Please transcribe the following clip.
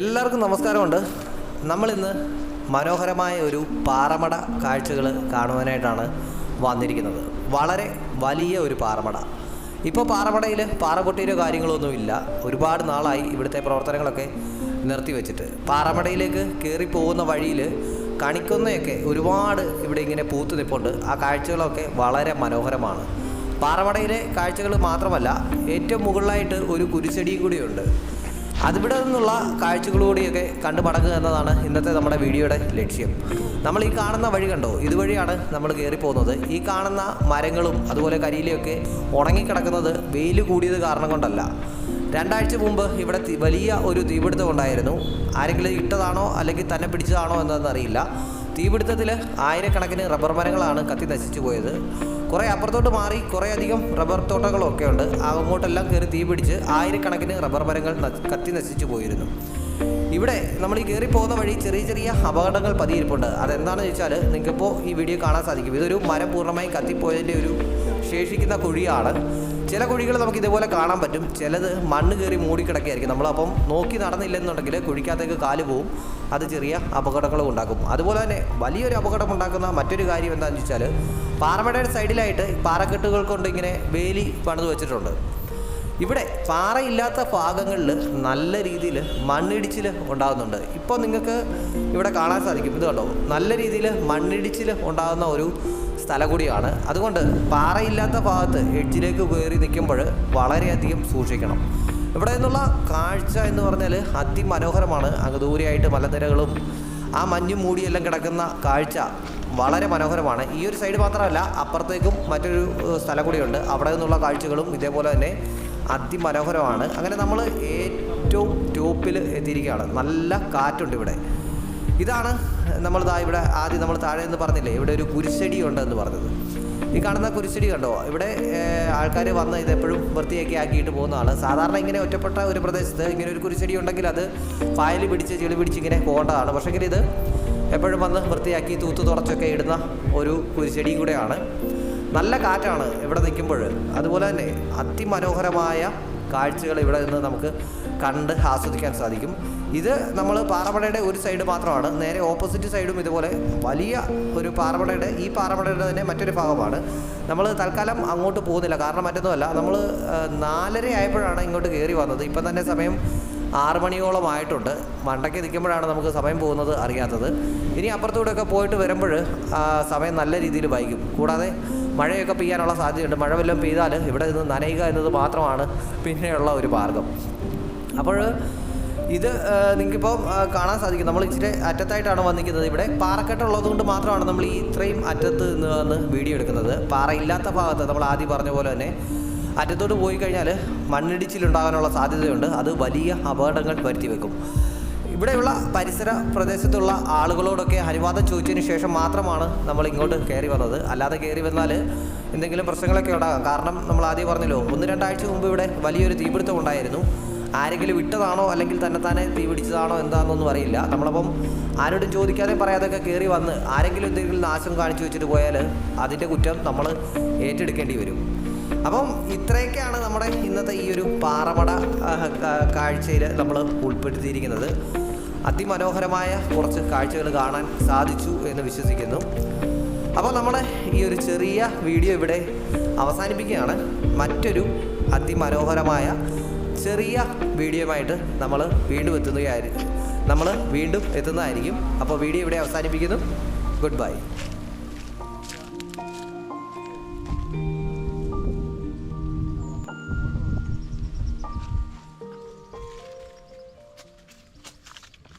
എല്ലാവർക്കും നമസ്കാരമുണ്ട്. നമ്മളിന്ന് മനോഹരമായ ഒരു പാറമട കാഴ്ചകൾ കാണുവാനായിട്ടാണ് വന്നിരിക്കുന്നത്. വളരെ വലിയ ഒരു പാറമട. ഇപ്പോൾ പാറമടയിൽ പാറപൊട്ടിയോ കാര്യങ്ങളൊന്നുമില്ല ഒരുപാട് നാളായി ഇവിടുത്തെ പ്രവർത്തനങ്ങളൊക്കെ നിർത്തിവെച്ചിട്ട് പാറമടയിലേക്ക് കയറി പോകുന്ന വഴിയിൽ കണിക്കൊന്നയൊക്കെ ഒരുപാട് ഇവിടെ ഇങ്ങനെ പൂത്തു നിൽപ്പുണ്ട് ആ കാഴ്ചകളൊക്കെ വളരെ മനോഹരമാണ്. പാറമടയിലെ കാഴ്ചകൾ മാത്രമല്ല ഏറ്റവും മുകളിലായിട്ട് ഒരു കുരിശടിയും കൂടിയുണ്ട്. അതിവിടെ നിന്നുള്ള കാഴ്ചകളോടെയൊക്കെ കണ്ടു മടങ്ങുക എന്നതാണ് ഇന്നത്തെ നമ്മുടെ വീഡിയോയുടെ ലക്ഷ്യം. നമ്മൾ ഈ കാണുന്ന വഴി കണ്ടോ? ഇതുവഴിയാണ് നമ്മൾ കയറി പോകുന്നത് ഈ കാണുന്ന മരങ്ങളും അതുപോലെ കരിയിലയൊക്കെ ഉണങ്ങിക്കിടക്കുന്നത് വെയിൽ കൂടിയത് കാരണം കൊണ്ടല്ല. രണ്ടാഴ്ച മുമ്പ് ഇവിടെ വലിയ ഒരു തീപിടുത്തം ഉണ്ടായിരുന്നു. ആരെങ്കിലും ഇട്ടതാണോ അല്ലെങ്കിൽ തന്നെ പിടിച്ചതാണോ എന്നറിയില്ല. തീപിടുത്തത്തിൽ ആയിരക്കണക്കിന് റബ്ബർ മരങ്ങളാണ് കത്തി നശിച്ചു പോയത്. കുറേ അപ്പുറത്തോട്ട് മാറി കുറേയധികം റബ്ബർ തോട്ടങ്ങളൊക്കെ ഉണ്ട്. അങ്ങോട്ടെല്ലാം കയറി തീപിടിച്ച് ആയിരക്കണക്കിന് റബ്ബർ മരങ്ങൾ കത്തി നശിച്ചു പോയിരുന്നു. ഇവിടെ നമ്മൾ ഈ കയറി പോകുന്ന വഴി ചെറിയ ചെറിയ അപകടങ്ങൾ പതിയിരിപ്പുണ്ട്. അതെന്താണെന്ന് ചോദിച്ചാൽ നിങ്ങൾക്കിപ്പോൾ ഈ വീഡിയോ കാണാൻ സാധിക്കും. ഇതൊരു മരം പൂർണമായും കത്തിപ്പോയതിന്റെ ഒരു ശേഷിക്കുന്ന കുഴിയാണ്. ചില കുഴികൾ നമുക്ക് ഇതേപോലെ കാണാൻ പറ്റും. ചിലത് മണ്ണ് കയറി മൂടിക്കിടക്കുകയായിരിക്കും. നമ്മളപ്പം നോക്കി നടന്നില്ലെന്നുണ്ടെങ്കിൽ കുഴിക്കകത്തേക്ക് കാൽ പോവും. അത് ചെറിയ അപകടങ്ങളും ഉണ്ടാക്കും. അതുപോലെ തന്നെ വലിയൊരു അപകടം ഉണ്ടാക്കുന്ന മറ്റൊരു കാര്യം എന്താണെന്ന് വെച്ചാൽ പാറമടയുടെ സൈഡിലായിട്ട് പാറക്കെട്ടുകൾ കൊണ്ട് ഇങ്ങനെ വേലി പണിത് വെച്ചിട്ടുണ്ട്. ഇവിടെ പാറയില്ലാത്ത ഭാഗങ്ങളിൽ നല്ല രീതിയിൽ മണ്ണിടിച്ചിൽ ഉണ്ടാകുന്നുണ്ട്. ഇപ്പോൾ നിങ്ങൾക്ക് ഇവിടെ കാണാൻ സാധിക്കും. ഇത് കണ്ടോ? നല്ല രീതിയിൽ മണ്ണിടിച്ചിൽ ഉണ്ടാകുന്ന ഒരു സ്ഥലം കൂടിയാണ്. അതുകൊണ്ട് പാറയില്ലാത്ത ഭാഗത്ത് എഡ്ജിലേക്ക് കയറി നിൽക്കുമ്പോൾ വളരെയധികം സൂക്ഷിക്കണം. ഇവിടെ നിന്നുള്ള കാഴ്ച എന്ന് പറഞ്ഞാൽ അതിമനോഹരമാണ്. അങ്ങ് ദൂരെയായിട്ട് മലനിരകളും ആ മഞ്ഞും മൂടിയെല്ലാം കിടക്കുന്ന കാഴ്ച വളരെ മനോഹരമാണ്. ഈ ഒരു സൈഡ് മാത്രമല്ല അപ്പുറത്തേക്കും മറ്റൊരു സ്ഥലം കൂടിയുണ്ട്. അവിടെ നിന്നുള്ള കാഴ്ചകളും ഇതേപോലെ തന്നെ അതിമനോഹരമാണ്. അങ്ങനെ നമ്മൾ ഏറ്റവും ടോപ്പിൽ എത്തിയിരിക്കുകയാണ്. നല്ല കാറ്റുണ്ട് ഇവിടെ. ഇതാണ് നമ്മൾ ദാ ഇവിടെ ആദ്യം നമ്മൾ താഴെ എന്ന് പറഞ്ഞില്ലേ? ഇവിടെ ഒരു കുരിശടി ഉണ്ടെന്ന് പറഞ്ഞത്. ഈ കാണുന്ന കുരിശടി കണ്ടോ? ഇവിടെ ആൾക്കാർ വന്ന് ഇതെപ്പോഴും വൃത്തിയാക്കി ആക്കിയിട്ട് പോകുന്നതാണ് സാധാരണ ഇങ്ങനെ ഒറ്റപ്പെട്ട ഒരു പ്രദേശത്ത് ഇങ്ങനെ ഒരു കുരിശടി ഉണ്ടെങ്കിൽ അത് പായൽ പിടിച്ച് ചെളി പിടിച്ച് ഇങ്ങനെ പോകേണ്ടതാണ് പക്ഷേങ്കിൽ ഇത് എപ്പോഴും വന്ന് വൃത്തിയാക്കി തൂത്ത് തുടച്ചൊക്കെ ഇടുന്ന ഒരു കുരിശടി കൂടെയാണ്. നല്ല കാറ്റാണ് ഇവിടെ നിൽക്കുമ്പോൾ. അതുപോലെ തന്നെ അതിമനോഹരമായ കാഴ്ചകൾ ഇവിടെ നിന്ന് നമുക്ക് കണ്ട് ആസ്വദിക്കാൻ സാധിക്കും. ഇത് നമ്മൾ പാറമടയുടെ ഒരു സൈഡ് മാത്രമാണ്. നേരെ ഓപ്പോസിറ്റ് സൈഡും ഇതുപോലെ വലിയ ഒരു പാറമടയുടെ ഈ പാറമടയുടെ തന്നെ മറ്റൊരു ഭാഗമാണ്. നമ്മൾ തൽക്കാലം അങ്ങോട്ട് പോകുന്നില്ല. കാരണം മറ്റൊന്നുമല്ല നമ്മൾ നാലര ആയപ്പോഴാണ് ഇങ്ങോട്ട് കയറി വന്നത്. ഇപ്പം തന്നെ സമയം ആറ് മണിയോളം ആയിട്ടുണ്ട് മണ്ടയ്ക്ക് നിൽക്കുമ്പോഴാണ് നമുക്ക് സമയം പോകുന്നത് അറിയാത്തത്. ഇനി അപ്പുറത്തൂടെയൊക്കെ പോയിട്ട് വരുമ്പോൾ സമയം നല്ല രീതിയിൽ വൈകും. കൂടാതെ മഴയൊക്കെ പെയ്യാനുള്ള സാധ്യതയുണ്ട്. മഴ വല്ലതും പെയ്താൽ ഇവിടെ നിന്ന് നനയുക എന്നത് മാത്രമാണ് പിന്നെയുള്ള ഒരു മാർഗം. അപ്പോൾ ഇത് നിങ്ങൾക്കിപ്പോൾ കാണാൻ സാധിക്കും. നമ്മൾ ഇച്ചിരി അറ്റത്തായിട്ടാണ് വന്നിരിക്കുന്നത് ഇവിടെ. പാറക്കെട്ടുള്ളത് കൊണ്ട് മാത്രമാണ് നമ്മൾ ഈ ഇത്രയും അറ്റത്ത് നിന്ന് വീഡിയോ എടുക്കുന്നത്. പാറയില്ലാത്ത ഭാഗത്ത് നമ്മൾ ആദ്യം പറഞ്ഞ പോലെ തന്നെ അറ്റത്തോട്ട് പോയി കഴിഞ്ഞാൽ മണ്ണിടിച്ചിലുണ്ടാകാനുള്ള സാധ്യതയുണ്ട്. അത് വലിയ അപകടങ്ങൾ വരുത്തി വെക്കും. ഇവിടെയുള്ള പരിസര പ്രദേശത്തുള്ള ആളുകളോടൊക്കെ അനുവാദം ചോദിച്ചതിന് ശേഷം മാത്രമാണ് നമ്മൾ ഇങ്ങോട്ട് കയറി വന്നത്. അല്ലാതെ കയറി വന്നാൽ എന്തെങ്കിലും പ്രശ്നങ്ങളൊക്കെ ഉണ്ടാകാം. കാരണം നമ്മൾ ആദ്യം പറഞ്ഞല്ലോ ഒന്ന് രണ്ടാഴ്ച മുമ്പ് ഇവിടെ വലിയൊരു തീപിടുത്തം ഉണ്ടായിരുന്നു. ആരെങ്കിലും വിട്ടതാണോ അല്ലെങ്കിൽ തന്നെത്താനെ തീ പിടിച്ചതാണോ എന്താണെന്നൊന്നും അറിയില്ല. നമ്മളപ്പം ആരോടും ചോദിക്കാതെ പറയാതൊക്കെ കയറി വന്ന് ആരെങ്കിലും എന്തെങ്കിലും നാശം കാണിച്ചു വെച്ചിട്ട് പോയാൽ അതിന്റെ കുറ്റം നമ്മൾ ഏറ്റെടുക്കേണ്ടി വരും. അപ്പം ഇത്രയൊക്കെയാണ് നമ്മുടെ ഇന്നത്തെ ഈ ഒരു പാറമട കാഴ്ചയിൽ നമ്മൾ ഉൾപ്പെടുത്തിയിരിക്കുന്നത്. അതിമനോഹരമായ കുറച്ച് കാഴ്ചകൾ കാണാൻ സാധിച്ചു എന്ന് വിശ്വസിക്കുന്നു. അപ്പോൾ നമ്മൾ ഈ ഒരു ചെറിയ വീഡിയോ ഇവിടെ അവസാനിപ്പിക്കുകയാണ്. മറ്റൊരു അതിമനോഹരമായ ചെറിയ വീഡിയോയുമായിട്ട് നമ്മൾ വീണ്ടും എത്തുന്നതായിരിക്കും. നമ്മൾ വീണ്ടും എത്തുന്നതായിരിക്കും. അപ്പോൾ വീഡിയോ ഇവിടെ അവസാനിപ്പിക്കുന്നു. Good bye